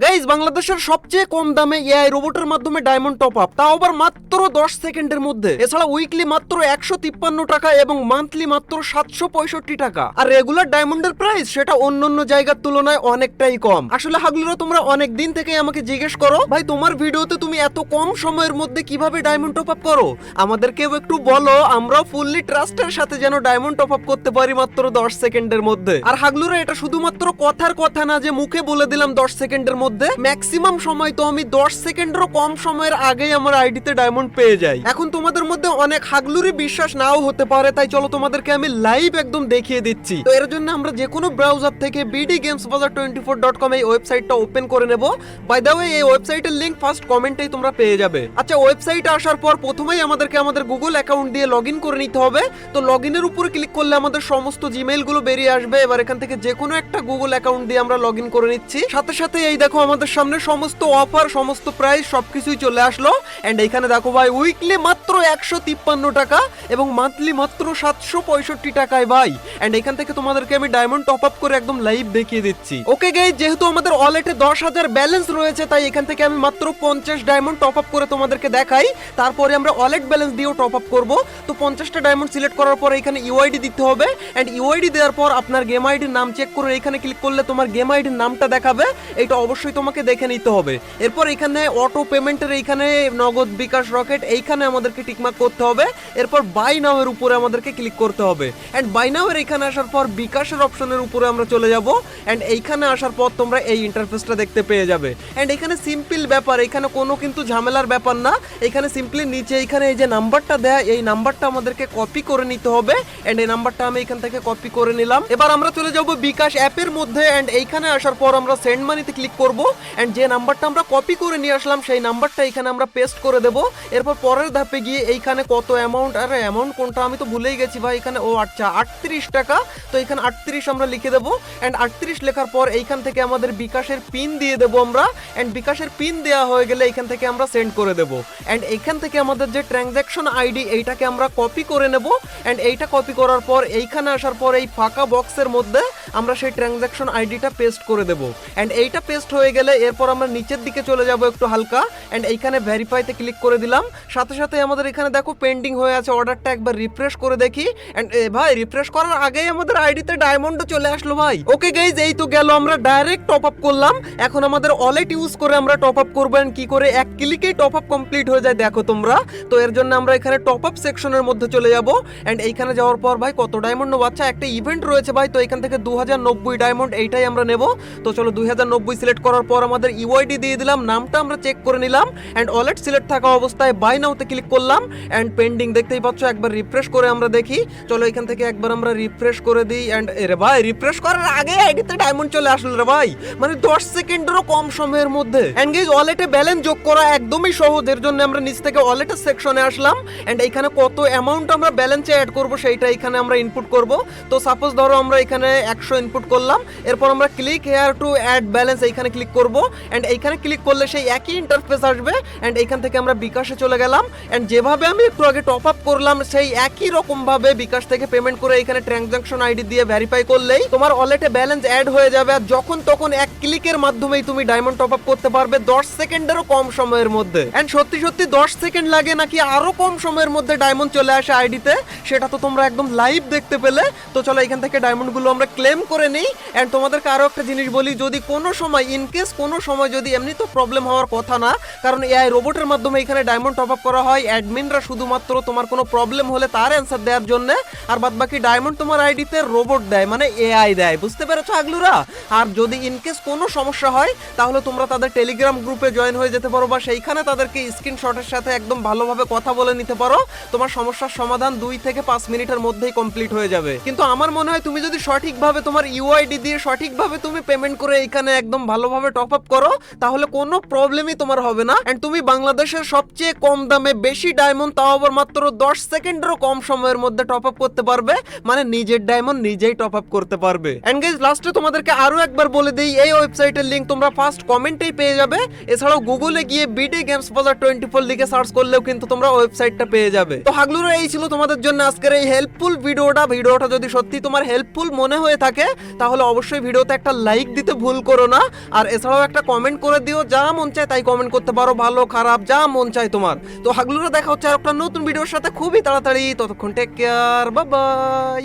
Guys বাংলাদেশের সবচেয়ে কম দামে এআই রোবটের মাধ্যমে ডায়মন্ড টপ আপ তাও আবার মাত্র দশ সেকেন্ডের মধ্যে। এছাড়া উইকলি মাত্র একশো তিপ্পান্ন টাকা এবং মান্থলি মাত্র সাতশো পঁয়ষট্টি টাকা। আর রেগুলার ডায়মন্ডের প্রাইস সেটা অন্য অন্য জায়গার তুলনায় অনেকটাই কম। আসলে হাগলুরা, তোমরা অনেক দিন থেকে আমাকে জিজ্ঞেস করো, ভাই, তোমার ভিডিওতে তুমি এত কম সময়ের মধ্যে কীভাবে ডায়মন্ড টপ আপ করো? আমাদেরকেও একটু বলো আমরা ফুললি ট্রাস্টের সাথে যেন ডায়মন্ড টপ আপ করতে পারি মাত্র দশ সেকেন্ডের মধ্যে। আর হাগলুরা, এটা শুধুমাত্র কথার কথা না যে মুখে বলে দিলাম দশ সেকেন্ডের মধ্যে ম্যাক্সিমাম সময় তো আমি দশ সেকেন্ডেরও কম সময়ের আগেই আমার আইডিতে ডায়মন্ড পেয়ে যাই। এখন তোমাদের মধ্যে অনেক হাগলুরি বিশ্বাস নাও হতে পারে, তাই চলো তোমাদেরকে আমি লাইভ একদম দেখিয়ে দিচ্ছি। তো এর জন্য আমরা যে কোনো ব্রাউজার থেকে BD games Bazar twenty four dot com এই ওয়েবসাইটটা ওপেন করে নেব। বাই দ্য ওয়ে এই ওয়েবসাইটের লিঙ্ক ফার্স্ট কমেন্টেই তোমরা পেয়ে যাবে। আচ্ছা ওয়েবসাইটে আসার পর প্রথমেই আমাদেরকে আমাদের গুগল অ্যাকাউন্ট দিয়ে লগ করে নিতে হবে। তো লগ ইনের উপরে ক্লিক করলে আমাদের সমস্ত জিমেইলগুলো বেরিয়ে আসবে। এবার এখান থেকে যে কোনো একটা গুগল অ্যাকাউন্ট দিয়ে আমরা লগ করে নিচ্ছি। সাথে সাথে এই দেখো আমাদের সামনে সমস্ত অফার সমস্ত প্রাইস সবকিছুই চলে আসলো। এন্ড এখানে দেখো ভাই উইকলি মাত্র একশো তিপ্পান্ন টাকা এবং মান্থলি মাত্র সাতশো পঁয়ষট্টি টাকায় ভাই। এন্ড এখান থেকে তোমাদেরকে আমি ডায়মন্ড টপ আপ করে একদম লাইভ দেখিয়ে দিচ্ছি। ওকে গাই যেহেতু আমাদের ওয়ালেটে দশ হাজার ব্যালেন্স রয়েছে, তাই এখান থেকে আমি মাত্র পঞ্চাশ ডায়মন্ড টপ আপ করে তোমাদেরকে দেখাই। তারপরে আমরা ওয়ালেট ব্যালেন্স দিয়েও টপ আপ করব। তো পঞ্চাশটা ডায়মন্ড সিলেক্ট করার পর এখানে ইউআইডি দিতে হবে। এন্ড ইউআইডি দেওয়ার পর আপনার গেম আইডির নাম চেক করে এখানে ক্লিক করলে তোমার গেম আইডির নামটা দেখাবে। এটা অবশ্যই তোমাকে দেখে নিতে হবে। এরপর এখানে অটো পেমেন্টের এইখানে নগদ বিকাশ রকেট, এইখানে আমাদেরকে টিকমার্ক করতে হবে। এরপর বাই নাও এর উপরে আমাদেরকে ক্লিক করতে হবে। এন্ড বাই নাও এর এখানে আসার পর বিকাশের অপশনের উপরে আমরা চলে যাব। এন্ড এইখানে আসার পর তোমরা এই ইন্টারফেসটা দেখতে পেয়ে যাবে। এন্ড এখানে সিম্পল ব্যাপার, এখানে কোনো কিন্তু ঝামেলার ব্যাপার না। এখানে সিম্পলি নিচে এখানে এই যে নাম্বারটা দেয়া, এই নাম্বারটা আমাদেরকে কপি করে নিতে হবে। এন্ড এই নাম্বারটা আমি এখান থেকে কপি করে নিলাম। এবার আমরা চলে যাব বিকাশ অ্যাপের মধ্যে। এন্ড এইখানে আসার পর আমরা সেন্ড মানিতে ক্লিক করব। এন্ড যে নাম্বারটা আমরা কপি করে নিয়ে আসলাম, সেই নাম্বারটা এখানে আমরা পেস্ট করে দেব। এরপর পরের ধাপে গিয়ে এইখানে কত অ্যামাউন্ট আরে অ্যামাউন্ট কোনটা আমি তো ভুলেই গেছি ভাই, এখানে, ও আচ্ছা আটত্রিশ টাকা। তো এখানে আটত্রিশ আমরা লিখে দেবো। অ্যান্ড আটত্রিশ লেখার পর এইখান থেকে আমাদের বিকাশের পিন দিয়ে দেবো আমরা। অ্যান্ড বিকাশের পিন দেওয়া হয়ে গেলে এইখান থেকে আমরা সেন্ড করে দেবো। অ্যান্ড এইখান থেকে আমাদের যে ট্রানজ্যাকশন আইডি এইটাকে আমরা কপি করে নেব। অ্যান্ড এইটা কপি করার পর, এইখানে আসার পর এই ফাঁকা বক্সের মধ্যে আমরা সেই ট্রানজ্যাকশন আইডিটা পেস্ট করে দেবো। অ্যান্ড এইটা পেস্ট হয়ে গেলে এরপর আমরা নিচের দিকে চলে যাব একটু হালকা। অ্যান্ড এইখানে ভেরিফাইতে ক্লিক করে দিলাম। সাথে সাথে আমাদের এখানে দেখো পেন্ডিং হয়ে আছে। অর্ডারটা একবার রিফ্রেশ করে দেখি। অ্যান্ড ভাই রিফ্রেশ করার আগেই আমাদের আইডিতে ডায়মন্ডও চলে আসলো ভাই। ওকে গাইজ এই তো গেল। আমরা ডাইরেক্ট টপ আপ করলাম। এখন আমাদের ওয়ালেট ইউজ করে আমরা টপ আপ করব and কি করে? এক ক্লিকেই টপ আপ কমপ্লিট হয়ে যায়, দেখো তোমরা। তো এর জন্য আমরা এখানে টপ আপ সেকশনের মধ্যে চলে যাব। অ্যান্ড এইখানে যাওয়ার পর ভাই, কত ডায়মন্ড নেব? আচ্ছা একটা ইভেন্ট রয়েছে ভাই। তো এখান থেকে দু হাজার নব্বই ডায়মন্ড এইটাই আমরা নেব। তো চলো দুই হাজার নব্বই সিলেক্ট করার পর আমাদের ইউআইডি দিয়ে দিলাম, নামটা আমরা চেক করে নিলাম অ্যান্ড ওয়ালেট সিলেক্ট থাকা অবস্থায় বাই নাওতে ক্লিক করলাম অ্যান্ড পেন্ডিং দেখতেই পাচ্ছ, একবার রিফ্রেশ করে আমরা দেখি। চলো এখান থেকে একবার আমরা রিফ্রেশ করে দিই অ্যান্ড এরে ভাই রিফ্রেশ করার আগে আইডিতে ডায়মন্ড চলে আসলো রে ভাই। মানে দশ সেকেন্ডেরও কম সময়ের মধ্যে। এনগেজ ওয়ালেটে ব্যালেন্স যোগ করা একদমই সহজ, এর জন্য আমরা নিচ থেকে ওয়ালেটের সেকশনে আসলাম অ্যান্ড এখানে কত অ্যামাউন্ট আমরা ব্যালেন্সে অ্যাড করব সেইটা এখানে আমরা ইনপুট করব। তো সাপোজ ধরো আমরা এখানে একশো ইনপুট করলাম, এরপর আমরা click here to add balance এইখানে ক্লিক করব অ্যান্ড এইখানে ক্লিক করলে সেই একই ইন্টারফেস আসবে অ্যান্ড এইখান থেকে আমরা বিকাশে চলে গেলাম অ্যান্ড যেভাবে আমি একটু আগে টপ আপ করলাম, সেই একই রকম ভাবে বিকাশ থেকে পেমেন্ট করে এখানে ট্রানজাকশন আইডি দিয়ে ভেরিফাই করলেই তোমার ওয়ালেটে ব্যালেন্স অ্যাড হয়ে যাবে, আর যখন তখন এক ক্লিকের মাধ্যমেই তুমি ডায়মন্ড টপ আপ করতে পারবে দশ সেকেন্ডেরও কম সময়ের মধ্যে। অ্যান্ড সত্যি সত্যি দশ সেকেন্ড লাগে নাকি আরও কম সময়ের মধ্যে ডায়মন্ড চলে আসে আইডিতে সেটা তো তোমরা একদম লাইভ দেখতে পেলে। তো চলো এখান থেকে ডায়মন্ডগুলো আমরা ক্লেম করে নিই অ্যান্ড তোমাদেরকে আরও একটা জিনিস বলি, যদি কোনো সময় ইন কেস কোনো সময় যদি এমনি তো প্রবলেম হওয়ার কথা না, কারণ এআই রোবটের মাধ্যমে এখানে ডায়মন্ড টপ আপ করা হয় অ্যাডমিনরা শুধুমাত্র তোমার কোনো প্রবলেম হলে তার অ্যান্সার দেওয়ার জন্য, আর বাদ বাকি ডায়মন্ড তোমার আইডিতে রোবট দেয় মানে এআই দেয়, বুঝতে পেরেছ আগলুরা? আর যদি ইন কেস কোনো সমস্যা হয়, তাহলে তোমরা তাদের টেলিগ্রাম গ্রুপে জয়েন হয়ে যেতে পারো, বা সেইখানে তাদেরকে স্ক্রিনশটের সাথে একদম ভালোভাবে কথা বলে নিতে পারো, তোমার সমস্যার সমাধান দুই থেকে পাঁচ মিনিটের মধ্যেই কমপ্লিট হয়ে যাবে। কিন্তু আমার মনে হয় তুমি যদি সঠিকভাবে তোমার ইউআইডি দিয়ে সঠিকভাবে তুমি পেমেন্ট করে এখানে একদম ভালোভাবে টপ আপ করো, তাহলে কোনো প্রবলেমই তোমার হবে না। এন্ড তুমি বাংলাদেশের সবচেয়ে কম দামে বেশি ডায়মন্ড তাও আবার মাত্র দশ সেকেন্ডেরও কম সময়ের মধ্যে টপ আপ করতে পারবে। মানে নিজের ডায়মন্ড নিজেই টপ আপ করতে পারবে। এন্ড গাইজ লাস্টে তোমাদেরকে আরও একবার বলে দিই, এই ওয়েবসাইটের লিংক তোমরা ফার্স্ট কমেন্টেই পেয়ে যাবে। এছাড়াও গুগলে গিয়ে BD games Bazar twenty four লিখে সার্চ করলেও কিন্তু তোমরা ওয়েবসাইটটা পেয়ে যাবে। তো হাগলুরা, এই ছিল তোমাদের জন্য আজকের এই হেল্পফুল ভিডিওটা ভিডিওটা যদি সত্যি তোমার হেল্পফুল মনে হয়ে থাকে, তাহলে অবশ্যই ভিডিওতে একটা লাইক দিতে ভুল করো না। আর আর এছাড়াও একটা কমেন্ট করে দিও, যা মন চায় তাই কমেন্ট করতে পারো, ভালো, খারাপ, যা মন চায় তোমার। তো হাগলুরা দেখা হচ্ছে আর একটা নতুন ভিডিওর সাথে, খুবই তাড়াতাড়ি, ততক্ষণ টেক কেয়ার বাই